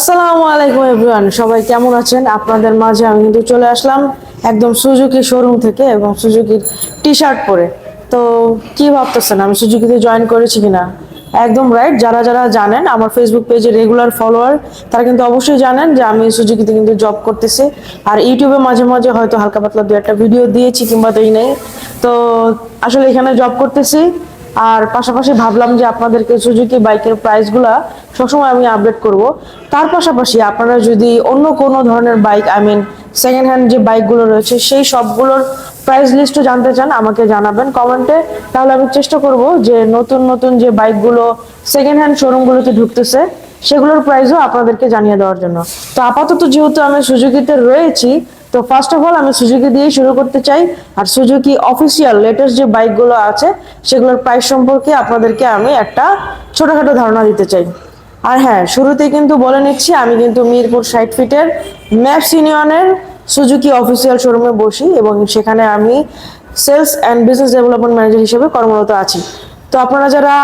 আসসালামু আলাইকুম এভরিওয়ান, সবাই কেমন আছেন? আপনাদের মাঝে আমি কিন্তু চলে আসলাম একদম সুজুকি শোরুম থেকে এবং সুজুকির টি শার্ট পরে। তো কি ভাবতেছেন? আমি সুজুকিতে জয়েন করেছি কিনা? একদম রাইট যারা যারা জানেন, আমার ফেসবুক পেজে রেগুলার ফলোয়ার তারা কিন্তু অবশ্যই জানেন যে আমি সুজুকিতে কিন্তু জব করতেছি। আর ইউটিউবে মাঝে মাঝে হয়তো হালকা পাতলা দু একটা ভিডিও দিয়েছি কিংবা দেই নেই। তো আসলে এখানে জব করতেছি। আর পাশাপাশি ভাবলাম যে আপনাদেরকে সুজুকি বাইকের প্রাইসগুলা সবসময় আমি আপডেট করব। তার পাশাপাশি আপনারা যদি অন্য কোনো ধরনের bike I mean second hand যে বাইকগুলো রয়েছে, সেই সবগুলোর প্রাইস লিস্টও জানতে চান, আমাকে জানাবেন কমেন্টে। তাহলে আমি চেষ্টা করব যে নতুন নতুন যে বাইকগুলো সেকেন্ড হ্যান্ড শোরুমগুলোতে ঢুকতেছে, সেগুলোর প্রাইসও আপনাদেরকে জানিয়ে দেওয়ার জন্য। তো আপাতত যেহেতু আমি সুজুকিতে রয়েছি তো ফার্স্ট অফ অল আমি সুজুকি দিয়েই শুরু করতে চাই। আর সুজুকি অফিসিয়াল লেটেস্ট যে বাইকগুলো আছে, সেগুলোর প্রাইস সম্পর্কে আপনাদেরকে আমি একটা ছোটখাটো ধারণা দিতে চাই। আর হ্যাঁ শুরুতেই কিন্তু বলে নিচ্ছি, আমি কিন্তু মিরপুর সাইট ফিটের ম্যাপস ইউনিয়নের সুজুকি অফিসিয়াল শোরুমে বসি এবং সেখানে আমি sales and business development manager হিসেবে কর্মরত আছি। তো আপনারা যারা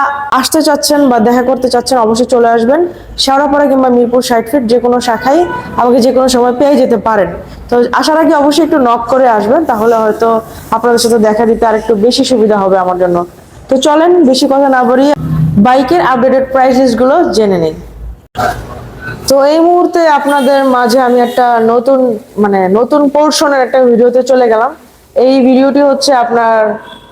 আসতে চাচ্ছেন বা দেখা করতে চাচ্ছেন, অবশ্যই চলে আসবেন। শেওড়াপাড়া কিংবা মিরপুর সাইড ফিট যে কোনো শাখায় আমাকে যে কোনো সময় পেয়ে যেতে পারেন। তো আসার আগে অবশ্যই একটু নক করে আসবেন, তাহলে হয়তো আপনাদের সাথে দেখা দিতে আর একটু বেশি সুবিধা হবে আমার জন্য। তো চলেন, বেশি কথা না বাড়িয়ে বাইকের আপডেটেড প্রাইসেসগুলো জেনে নিই। তো এই মুহূর্তে আপনাদের মাঝে আমি একটা নতুন মানে নতুন পোর্শনের একটা ভিডিওতে চলে গেলাম। এই ভিডিওটি হচ্ছে আপনার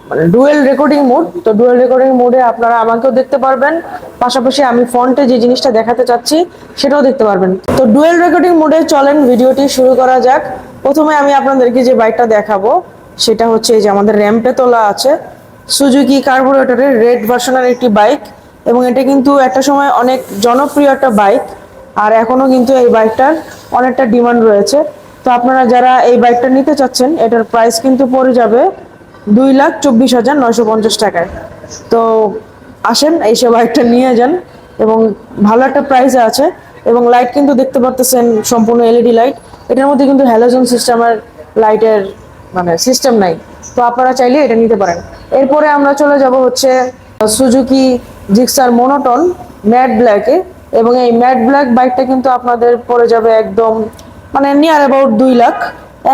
মানে ডুয়েল রেকর্ডিং মোড তো ডুয়েল রেকর্ডিং মোডে আপনারা আমাকেও দেখতে পারবেন। পাশাপাশি আমি ফন্টে যে জিনিসটা দেখাতে চাচ্ছি, সেটাও দেখতে পারবেন। তো ডুয়েল রেকর্ডিং মোডে চলেন, ভিডিওটি শুরু করা যাক। প্রথমে আমি আপনাদেরকে যে বাইকটা দেখাবো, সেটা হচ্ছে এই যে আমাদের র্যাম্পে তোলা আছে। সুজুকি কার্বোরেটরের রেড ভার্সনের একটি বাইক এবং এটা কিন্তু একটা সময় অনেক জনপ্রিয় একটা বাইক আর এখনও কিন্তু এই বাইকটার অনেকটা ডিমান্ড রয়েছে। তো আপনারা যারা এই বাইকটা নিতে চাচ্ছেন, এটার প্রাইস কিন্তু পড়ে যাবে দুই লাখ চব্বিশ হাজার নয়শো পঞ্চাশ টাকায়। তো আসেন, এই সে বাইকটা নিয়ে যান এবং ভালো একটা প্রাইসে আছে এবং লাইট কিন্তু দেখতে পারতেছেন সম্পূর্ণ এলইডি লাইট এটার মধ্যে কিন্তু হ্যালোজেন সিস্টেমের লাইটের মানে সিস্টেম নাই। তো আপনারা চাইলে এটা নিতে পারেন। এরপরে আমরা চলে যাব হচ্ছে সুজুকি জিক্সার মোনোটন ম্যাট ব্ল্যাকে এবং এই ম্যাট ব্ল্যাক বাইকটা কিন্তু আপনাদের পড়ে যাবে একদম মানে নিয়ার অ্যাবাউট দুই লাখ।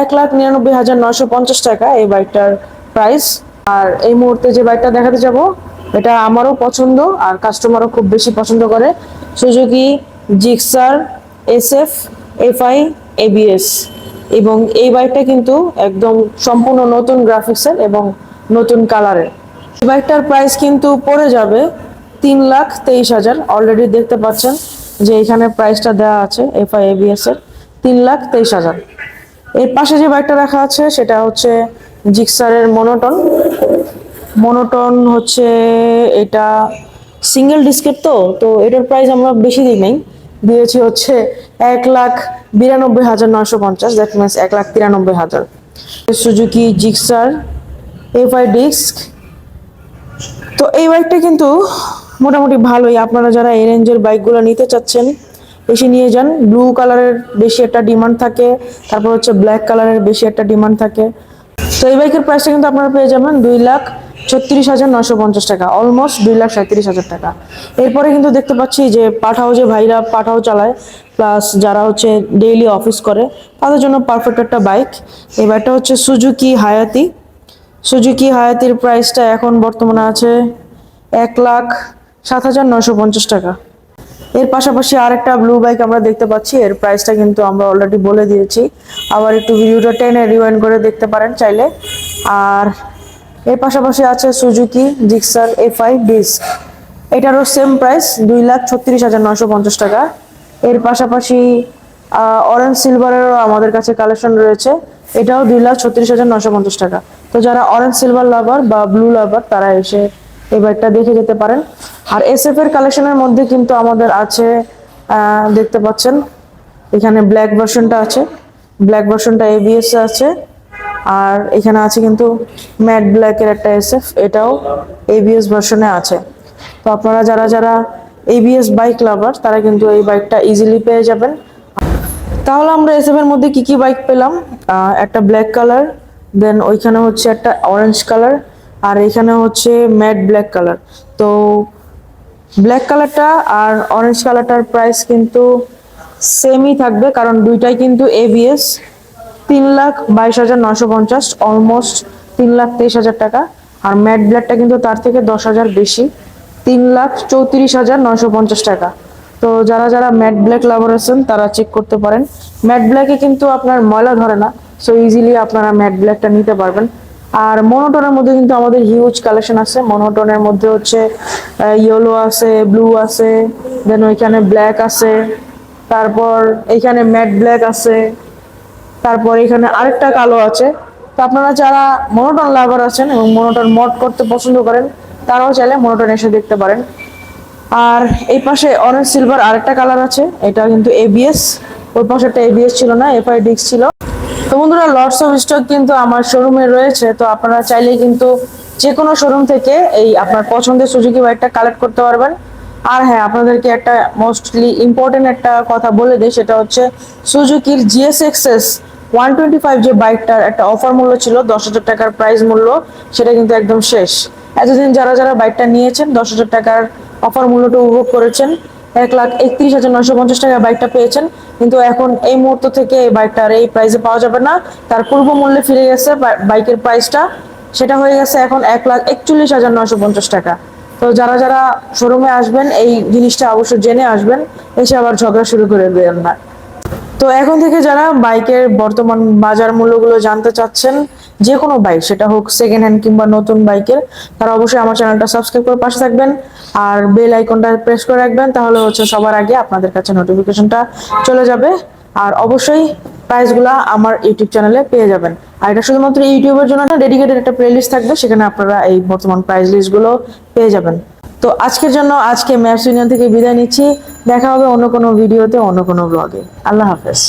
এক লাখ নিরানব্বই হাজার নয়শো পঞ্চাশ টাকা এই বাইকটার প্রাইস আর এই মুহূর্তে যে বাইকটা দেখাতে যাব, এটা আমারও পছন্দ আর কাস্টমারও খুব বেশি পছন্দ করে। Suzuki Gixxer S SF FI ABS এবং এই বাইকটা কিন্তু একদম সম্পূর্ণ নতুন গ্রাফিক্সের এবং নতুন কালারের বাইকটার প্রাইস কিন্তু পড়ে যাবে তিন লাখ তেইশ হাজার। অলরেডি দেখতে পাচ্ছেন যে এখানে প্রাইসটা দেওয়া আছে এফআই এবিএস এর তিন লাখ তেইশ হাজার। এর পাশে যে বাইকটা রাখা আছে, সেটা হচ্ছে জিক্সারের মনোটন। মনোটন হচ্ছে এটা সিঙ্গেল ডিস্কের তো তো এটার প্রাইস আমরা বেশি দিই নাই। দিয়েছি হচ্ছে এক লাখ বিরানব্বই হাজার নয়শো পঞ্চাশ দ্যাট মিনস এক লাখ তিরানব্বই হাজার। সুজুকি জিক্সার এফআই ডিস্ক তো এই বাইকটা কিন্তু মোটামুটি ভালোই। আপনারা যারা এই রেঞ্জের বাইকগুলো নিতে চাচ্ছেন বেশি নিয়ে যান। ব্লু কালারের বেশি একটা ডিমান্ড থাকে, তারপর হচ্ছে ব্ল্যাক কালারের বেশি একটা ডিমান্ড থাকে। তো এই বাইকের প্রাইসটা কিন্তু আপনারা পেয়ে যাবেন দুই লাখ ছত্রিশ হাজার নশো পঞ্চাশ টাকা অলমোস্ট দুই লাখ সাঁত্রিশ হাজার টাকা। এরপরে কিন্তু দেখতে পাচ্ছি যে পাঠাও যে ভাইরা পাঠাও চালায় প্লাস যারা হচ্ছে ডেইলি অফিস করে, তাদের জন্য পারফেক্ট একটা বাইক এই বাইকটা হচ্ছে সুজুকি হায়াতি সুজুকি হায়াতির প্রাইসটা এখন বর্তমানে আছে এক লাখ সাত হাজার নশো পঞ্চাশ টাকা। এর পাশাপাশি আরেকটা ব্লু বাইক আমরা দেখতে পাচ্ছি। এর প্রাইসটা কিন্তু আমরা অলরেডি বলে দিয়েছি। আবার একটু ভিডিওটা টেনে রিওয়াইন্ড করে দেখতে পারেন চাইলে। আর এর পাশাপাশি আছে Suzuki Gixxer F I disc এটারও সেম প্রাইস দুই লাখ ছত্রিশ হাজার নশো পঞ্চাশ টাকা। এর পাশাপাশি অরেঞ্জ সিলভারেরও আমাদের কাছে কালেকশন রয়েছে। এটাও দুই লাখ ছত্রিশ হাজার নশো পঞ্চাশ টাকা। তো যারা অরেঞ্জ সিলভার লাভার বা ব্লু লাভার তারা এসে এই বাইকটা দেখে যেতে পারেন। আর এস এফ এর কালেকশনের মধ্যে কিন্তু আমাদের আছে দেখতে পাচ্ছেন, এখানে ব্ল্যাক ভার্সনটা আছে ব্ল্যাক ভার্সনটা এবিএস আছে, আর এখানে আছে কিন্তু ম্যাট ব্ল্যাকের একটা এসএফ এটাও এবিএস ভার্সনে আছে। তো আপনারা যারা যারা এবিএস বাইক লাভার তারা কিন্তু এই বাইকটা ইজিলি পেয়ে যাবেন। তাহলে আমরা এসএফ এর মধ্যে কি কি বাইক পেলাম? একটা ব্ল্যাক কালার দেন ওইখানে হচ্ছে একটা অরেঞ্জ কালার আর এখানে হচ্ছে ম্যাট ব্ল্যাক কালার। তো ব্ল্যাক কালারটা আর অরেঞ্জ কালারটার প্রাইস কিন্তু সেমই থাকবে, কারণ দুইটাই কিন্তু এবিএস তিন লাখ বাইশ হাজার নশো পঞ্চাশ অলমোস্ট তিন লাখ তেইশ হাজার টাকা। আর ম্যাট ব্ল্যাকটা কিন্তু তার থেকে দশ হাজার বেশি, তিন লাখ চৌত্রিশ হাজার নশো পঞ্চাশ টাকা। তো যারা যারা ম্যাট ব্ল্যাক লাভার আছেন, তারা চেক করতে পারেন। ম্যাট ব্ল্যাকে কিন্তু আপনার ময়লা ধরে না সো ইজিলি আপনারা ম্যাট ব্ল্যাকটা নিতে পারবেন। আর মনোটনের মধ্যে কিন্তু আমাদের হিউজ কালেকশন আছে। মনোটনের মধ্যে হচ্ছে ইয়েলো আছে ব্লু আছে দেন ওইখানে ব্ল্যাক আছে, তারপর এখানে ম্যাট ব্ল্যাক আছে, তারপর এখানে আরেকটা কালো আছে। তো আপনারা যারা মনোটন লাভার আছেন এবং মনোটন মড করতে পছন্দ করেন, তারাও চাইলে মনোটন এসে দেখতে পারেন। আর এই পাশে অরেঞ্জ সিলভার আরেকটা কালার আছে, এটা কিন্তু এবিএস ওই পাশে একটা এবিএস ছিল না এফআই ডিক্স ছিল। তো বন্ধুরা লটস অফ স্টক কিন্তু আমার শোরুমে রয়েছে, তো আপনারা চাইলে কিন্তু যে কোনো শোরুম থেকে এই আপনার পছন্দের সুজুকি বাইকটা কালেক্ট করতে পারবেন। আর হ্যাঁ আপনাদেরকে একটা মোস্টলি ইম্পর্টেন্ট একটা কথা বলে দিই, সেটা হচ্ছে সুজুকির GS XS one twenty five যে বাইকটার একটা অফার মূল্য ছিল, দশ হাজার টাকার প্রাইস মূল্য, সেটা কিন্তু একদম শেষ। এতদিন যারা যারা বাইকটা নিয়েছেন, দশ হাজার টাকার অফার মূল্যটা উপভোগ করেছেন এক লাখ একত্রিশ হাজার নশো পঞ্চাশ টাকা বাইকটা পেয়েছেন। কিন্তু এখন এই মুহূর্ত থেকে এই বাইকটা আর এই প্রাইসে পাওয়া যাবে না। তার পূর্ব মূল্যে ফিরে গেছে বাইকের প্রাইসটা সেটা হয়ে গেছে এখন এক লাখ একচল্লিশ হাজার নশো পঞ্চাশ টাকা। তো যারা যারা শোরুমে আসবেন, এই জিনিসটা অবশ্যই জেনে আসবেন। এসে আবার ঝগড়া শুরু করে দেবেন না তো এখন থেকে যারা বাইকের বর্তমান বাজার মূল্যগুলো জানতে চাচ্ছেন যে কোনো বাইক সেটা হোক সেকেন্ড হ্যান্ড কিংবা নতুন বাইকের তারা অবশ্যই আমার চ্যানেলটা সাবস্ক্রাইব করে পাশে থাকবেন। আর বেল আইকনটা প্রেস করে রাখবেন, তাহলে হচ্ছে সবার আগে আপনাদের কাছে নোটিফিকেশনটা চলে যাবে। আর অবশ্যই প্রাইসগুলা আমার ইউটিউব চ্যানেলে পেয়ে যাবেন। আর এটা শুধুমাত্র ইউটিউবের জন্য না ডেডিকেটেড একটা প্লেলিস্ট থাকবে, সেখানে আপনারা এই বর্তমান প্রাইস লিস্টগুলো পেয়ে যাবেন। তো আজকের জন্য আজকে ম্যাপস ইউনিয়ন থেকে বিদায় নিচ্ছি। দেখা হবে অন্য কোনো ভিডিওতে অন্য কোনো ব্লগে আল্লাহ হাফেজ।